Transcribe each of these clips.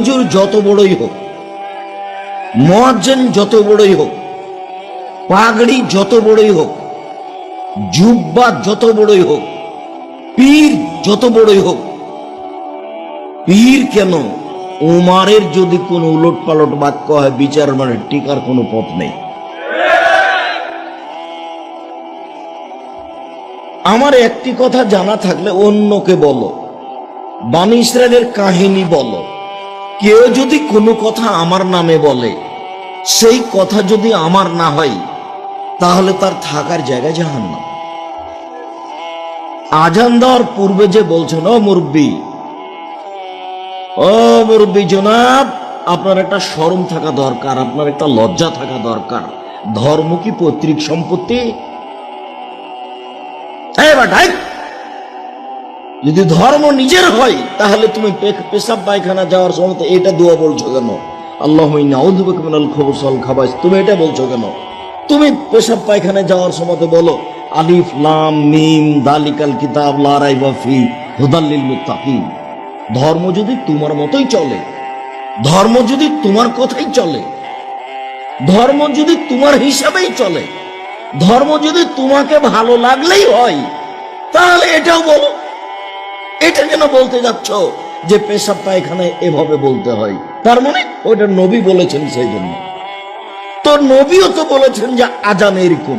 হুজুর যত বড়ই হোক, মোয়াজ্জেন যত বড়ই হোক, পাগড়ি যত বড়ই হোক, জুব্বা যত বড়ই হোক, পীর যত বড়ই হোক, পীর কেন? উমারের যদি কোনো উলট পালট বাক্য হয়, বিচার মানে টিকার কোনো পথ নেই। আমার একটি কথা জানা থাকলে অন্যকে বলো, বানি ইসরায়েলের কাহিনী বলো। কেউ যদি কোনো কথা আমার নামে বলে সেই কথা যদি আমার না হয় তাহলে তার থাকার জায়গা জাহান্নাম। আজান দেওয়ার পূর্বে যে বলছেন ও মুরব্বী ও মুরব্বী জনাব আপনার একটা শরম থাকা দরকার আপনার একটা লজ্জা থাকা দরকার। ধর্ম কি পৈতৃক সম্পত্তি? বাটাই, যদি ধর্ম নিজের হয়, তাহলে তুমি পেশাব পায়খানা যাওয়ার সময় এটা দোয়া বলছো কেন? আল্লাহ খবরসল খাবাইস। তুমি এটা বলছো কেন? তুমি পেশাব পায়খানা যাওয়ার সময় বলো, আলিফ, লাম, মিম, দালিকাল কিতাব লারাই বাফি হুদাল্লিল মুত্তাকিন। ধর্ম যদি তোমার মতোই চলে, ধর্ম যদি তোমার কথাই চলে, ধর্ম যদি তোমার হিসাবেই চলে, ধর্ম যদি তোমাকে ভালো লাগলেই হয়, তাহলে এটাও বলো। এটা কেন বলতে যাচ্ছ? যে পেশাব পায়খানায় এভাবে বলতে হয়। তার মানে ওইটা নবী বলেছেন সেই জন্য তো নবীও তো বলেছেন যে আজান এরকম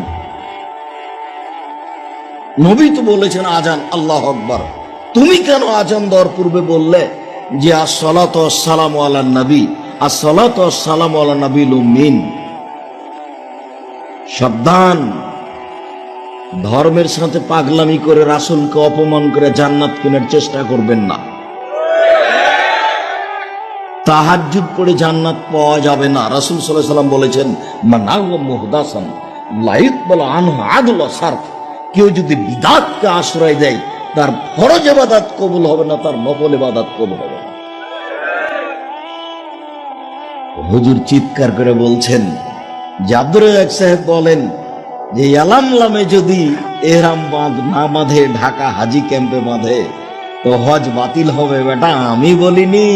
নবী তো বলেছেন আজান আল্লাহ আকবর। তুমি কেন আজান দেওয়ার পূর্বে বললে যে আসসালাত সালাম আল্লাহ নবী, আসসালাত সালাম আল্লাহ নবী লুমিন সাবধান। ধর্মের সাথে পাগলামি করে রাসুলকে অপমান করে জান্নাত কেনার চেষ্টা করবেন না। তাহাজ্জুদ করে জান্নাত পাওয়া যাবে না। রাসুল সাল্লাহ সাল্লাম বলেছেন বলা আদুল সার্ফ। কেউ যদি বিদাতকে আশ্রয় দেয়, তার ফরজ এবাদাত কবুল হবে না, তার নকল এবাদাত কবুল হবে না। হুজুর চিৎকার করে বলছেন যে আব্দুর সাহেব বলেন যে ইয়ালামলামে যদি এহরাম বাঁধ না বাঁধে, ঢাকা হাজি ক্যাম্পে বাঁধে, তো হজ বাতিল হবে বেটা, আমি বলিনি।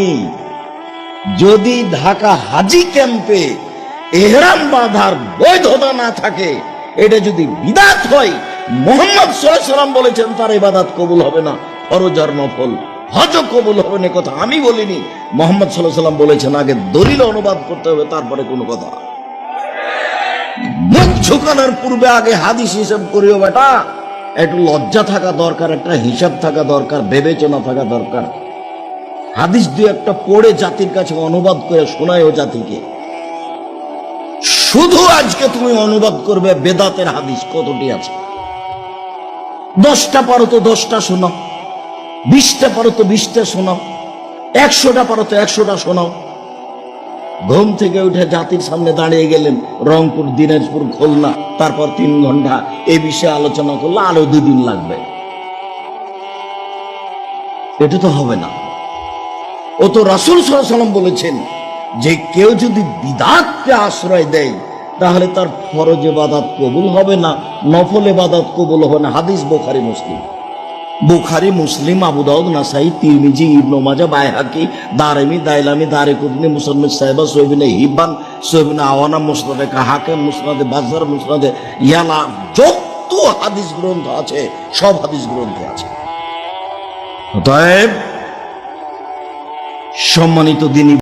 যদি ঢাকা হাজি ক্যাম্পে এহরাম বাঁধার বৈধতা না থাকে, এটা যদি বিদাত হয়, মোহাম্মদ সাল্লাম বলেছেন, তার ইবাদাত কবুল হবে না ফরজার নফল। হজ কবুল হবে না কথা আমি বলিনি। মোহাম্মদ সাল্লাহ সাল্লাম বলেছেন, আগে দলিল অনুবাদ করতে হবে, তারপরে কোনো কথা। মুখ ঝুঁকানোর পূর্বে আগে হাদিস হিসাব করিও বেটা। একটু লজ্জা থাকা দরকার, একটা হিসাব থাকা দরকার বিবেচনা থাকা দরকার। হাদিস একটা পড়ে জাতির কাছে অনুবাদ করে শোনায় ও জাতিকে। শুধু আজকে তুমি অনুবাদ করবে, বেদাতের হাদিস কতটি আছে? দশটা পারো তো দশটা শোনাও। বিশটা পারো তো বিশটা শোনাও। একশোটা পারো তো একশোটা শোনাও। ঘুম থেকে উঠে জাতির সামনে দাঁড়িয়ে গেলেন রংপুর, দিনাজপুর, খুলনা। তারপর তিন ঘণ্টা এই বিষয়ে আলোচনা করলে আরও দুদিন লাগবে। এটা তো হবে না। ও তো রাসুল সাল্লাম বলেছেন যে কেউ যদি বিদাতকে আশ্রয় দেয়, তাহলে তার ফরজে বাদাত কবুল হবে না, নফল বাদাত কবুল হবে না। হাদিস বোখারি, মুসলিম। বুখারি, মুসলিম, আবু দাউদ, নাসাই, তিরমিজি, ইবনু মাজা বাইহাকি, দারেমি, দাইলামি দারে কুতনি মুসলমান সাহেবা সোহবিনে হিব্বান সোহবিনে আওয়ানা, মুসনাদে কাহাকে মুসনাদে বাজার মুসনাদে ইয়ালা, যত হাদিস গ্রন্থ আছে, সব হাদিস গ্রন্থে আছে। অতএব সম্মানিত দিনী